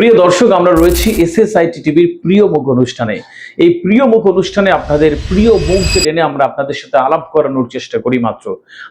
প্রিয় দর্শক, আমরা রয়েছি এসএসআইটি টিভির প্রিয় মুখ অনুষ্ঠানে। এই প্রিয় মুখ অনুষ্ঠানে আপনাদের প্রিয় মুখ টেনে আমরা আপনাদের সাথে আলাপ করানোর চেষ্টা করি মাত্র।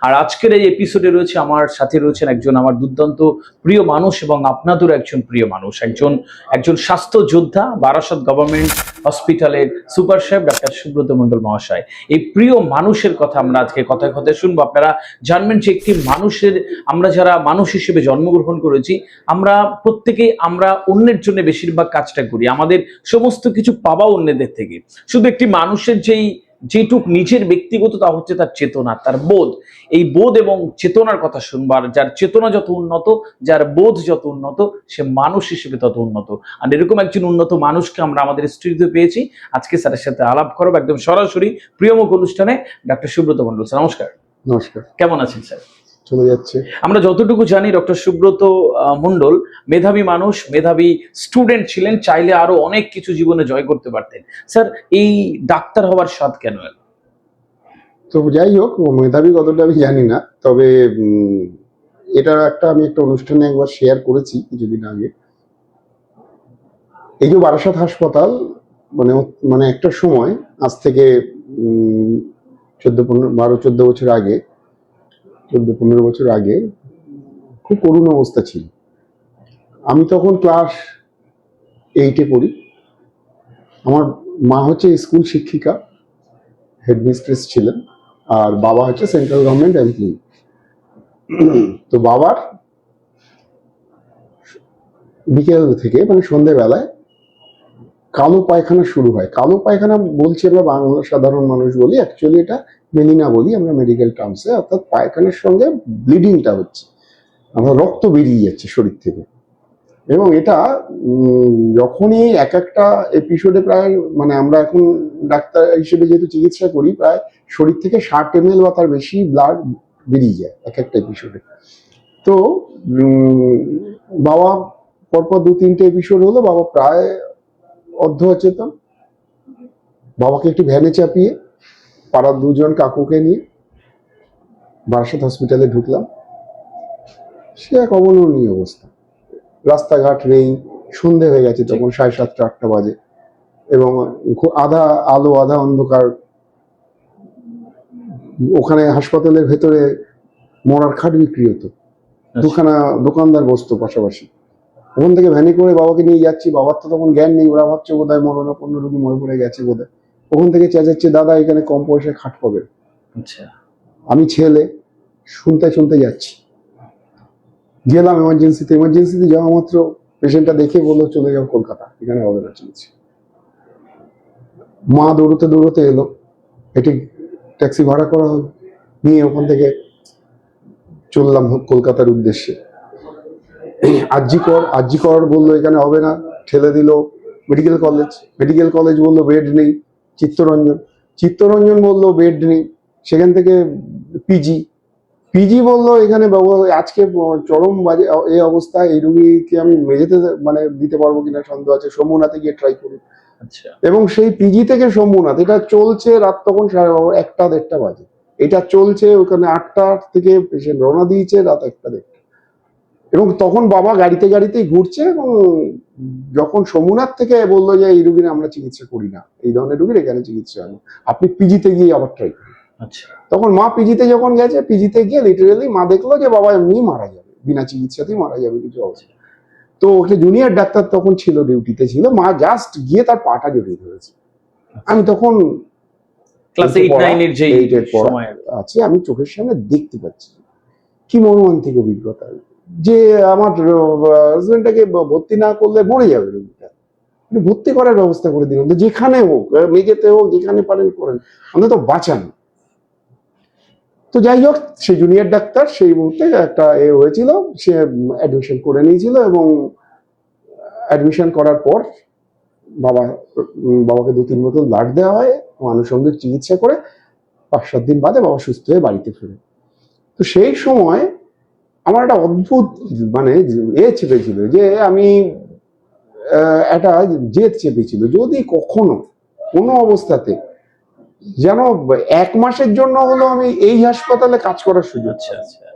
আর আজকের এই এপিসোডে রয়েছে আমার সাথে রয়েছেন একজন আমার দুর্দান্ত প্রিয় মানুষ এবং আপনাদেরও একজন প্রিয় মানুষ, একজন একজন স্বাস্থ্য যোদ্ধা, বারাসত গভর্নমেন্ট হসপিটালের সুপার সাহেব ডাক্তার সুব্রত মন্ডল মহাশয়। এই প্রিয় মানুষের কথা আমরা আজকে কথায় কথায় শুনব। আপনারা জানবেন যে একটি মানুষের, আমরা যারা মানুষ হিসেবে জন্মগ্রহণ করেছি, আমরা প্রত্যেকেই আমরা অন্যের জন্য বেশিরভাগ কাজটা করি। আমাদের সমস্ত কিছু পাওয়া অন্যদের থেকে। শুধু একটি মানুষের যেই যেটুক নিজের ব্যক্তিগত তা হচ্ছে তার চেতনা তার বোধ। এই বোধ এবং চেতনার কথা শুনবার যার চেতনা যত উন্নত যার বোধ যত উন্নত সে মানুষ হিসেবে তত উন্নত। আর এরকম একজন উন্নত মানুষকে আমরা আমাদের স্টুডিওতে পেয়েছি। আজকে স্যারের সাথে আলাপ করব একদম সরাসরি প্রিয়মুখ অনুষ্ঠানে ডাক্তার সুব্রত মন্ডল স্যার নমস্কার। নমস্কার। কেমন আছেন স্যার চলে যাচ্ছে। আমরা যতটুকু জানি ডক্টর সুব্রত আহ, মণ্ডল মেধাবী মানুষ মেধাবী স্টুডেন্ট ছিলেন চাইলে আরও অনেক কিছু জীবনে জয় করতে পারতেন। স্যার এই ডাক্তার হওয়ার স্বাদ কেন এলো? তো যাই হোক মেধাবী কতটা আমি জানি না তবে এটা একটা আমি একটা অনুষ্ঠানে একবার শেয়ার করেছি কিছুদিন আগে। এই যে বারাসাত হাসপাতাল মানে মানে একটা সময় আজ থেকে চোদ্দ পনেরো বারো চোদ্দ বছর আগে চোদ্দ পনেরো বছর আগে খুব করুণ অবস্থা ছিল। আমি তখন ক্লাস এইটে পড়ি। আমার মা হচ্ছে স্কুল শিক্ষিকা হেডমিস্ট্রেস ছিলেন, আর বাবা হচ্ছে সেন্ট্রাল গভর্নমেন্ট এমপ্লয়ি তো বাবার বিকেল থেকে মানে সন্ধেবেলায় কালো পায়খানা শুরু হয়। কালো পায়খানা বলছি আমরা বাংলা সাধারণ মানুষ বলি অ্যাকচুয়ালি এটা মেলিনা বলি আমরা মেডিকেল টার্মসে অর্থাৎ পায়খানার সঙ্গে ব্লিডিংটা হচ্ছে। আমরা রক্ত বেরিয়ে যাচ্ছে শরীর থেকে। এবং এটা যখনই এক একটা এপিসোডে প্রায় মানে আমরা এখন ডাক্তার হিসেবে যেহেতু চিকিৎসা করি, প্রায় শরীর থেকে ষাট এম বা তার বেশি ব্লাড বেরিয়ে যায় এক একটা এপিসোডে তো বাবা পরপর দু তিনটে এপিসোড হলো, বাবা প্রায় অর্ধ অচেতন। বাবাকে একটি ভ্যানে চাপিয়ে পাড়ার দুজন কাকুকে নিয়ে বারাসাত হসপিটালে ঢুকলাম। সে এক অবলম্বনীয় অবস্থা। রাস্তাঘাট নেই সন্ধে হয়ে গেছে তখন সাড়ে সাতটা আটটা বাজে। এবং আধা আলো আধা অন্ধকার। ওখানে হাসপাতালের ভেতরে মরার খাট বিক্রি হতো। দুখানা দোকানদার বসতো পাশাপাশি। ওখান থেকে ভ্যানে করে বাবাকে নিয়ে যাচ্ছি। বাবার তো তখন জ্ঞান নেই। ওরা ভাবছে বোধ হয় মরণাপন্ন রোগী মরে পড়ে গেছে বোধ ওখান থেকে চেঁচাচ্ছে দাদা এখানে কম পয়সায় খাট পাবে আচ্ছা। আমি ছেলে শুনতে শুনতে যাচ্ছি। গেলাম এমার্জেন্সিতে এমার্জেন্সিতে যাওয়া মাত্র পেশেন্টটা দেখে বলল চলে যাও কলকাতা এখানে হবে না চিকিৎসা মা দৌড়তে দৌড়তে এলো। এটি ট্যাক্সি ভাড়া করা হলো। নিয়ে ওখান থেকে চললাম কলকাতার উদ্দেশ্যে। আরজি কর আরজি কর বলল এখানে হবে না। ঠেলে দিল মেডিকেল কলেজ মেডিকেল কলেজ বলল বেড নেই। চিত্তরঞ্জন। চিত্তরঞ্জন বলল বেড নেই সেখান থেকে পিজি পিজি বলল এখানে আজকে চরম বাজে এই অবস্থা এই রুগীকে আমি মেঝেতে মানে দিতে পারব কিনা সন্দেহ আছে সোমনাথে গিয়ে ট্রাই করুন। আচ্ছা। এবং সেই পিজি থেকে সোমনাথ এটা চলছে রাত তখন সাড়ে একটা দেড়টা বাজে। এটা চলছে ওখানে আটটা থেকে পেশেন্ট রওনা দিয়েছে রাত একটা দেড়টা। এবং তখন বাবা গাড়িতে গাড়িতেই ঘুরছে এবং যখন সোমনাথ থেকে বলল যে এই রুগীর আমরা চিকিৎসা করি না এই ধরনের রুগীর এখানে চিকিৎসা হয় আপনি পিজিতে গিয়ে আবার ট্রাই করুন। আচ্ছা। তখন মা পিজিতে যখন গেছে পিজিতে গিয়ে লিটারেলি মা দেখল যে বাবা এমনি মারা যাবে বিনা চিকিৎসাতেই মারা যাবে কিছু অবস্থা তো ওকে জুনিয়র ডাক্তার তখন ছিল ডিউটিতে ছিল মা জাস্ট গিয়ে তার পাটা জড়িয়ে ধরেছে। আমি তখন ক্লাস এইট নাইনের যে আছে আমি চোখের সামনে দেখতে পাচ্ছি। কি মর্মান্তিক অভিজ্ঞতা। যে আমার হাজবেন্ডটাকে ভর্তি না করলে মরে যাবে রোগীটা। ভর্তি করার ব্যবস্থা করে দিন যেখানে হোক মেঝেতে হোক, যেখানে পারেন করেন। অন্তত বাঁচান। তো যাই হোক সে জুনিয়র ডাক্তার সেই মুহূর্তে একটা এ হয়েছিল। সে অ্যাডমিশন করে নিয়েছিল এবং অ্যাডমিশন করার পর বাবা বাবাকে দু তিন বোতল ব্লাড দেওয়া হয়। আনুষঙ্গিক চিকিৎসা করে পাঁচ সাত দিন বাদে বাবা সুস্থ হয়ে বাড়িতে ফেরে। তো সেই সময় আমার একটা অদ্ভুত মানে এ চেপেছিল যে আমি একটা জেদ চেপেছিল। যদি কখনো কোনো অবস্থাতে যেন এক মাসের জন্য হলো আমি এই হাসপাতালে কাজ করার সুযোগ আচ্ছা আচ্ছা।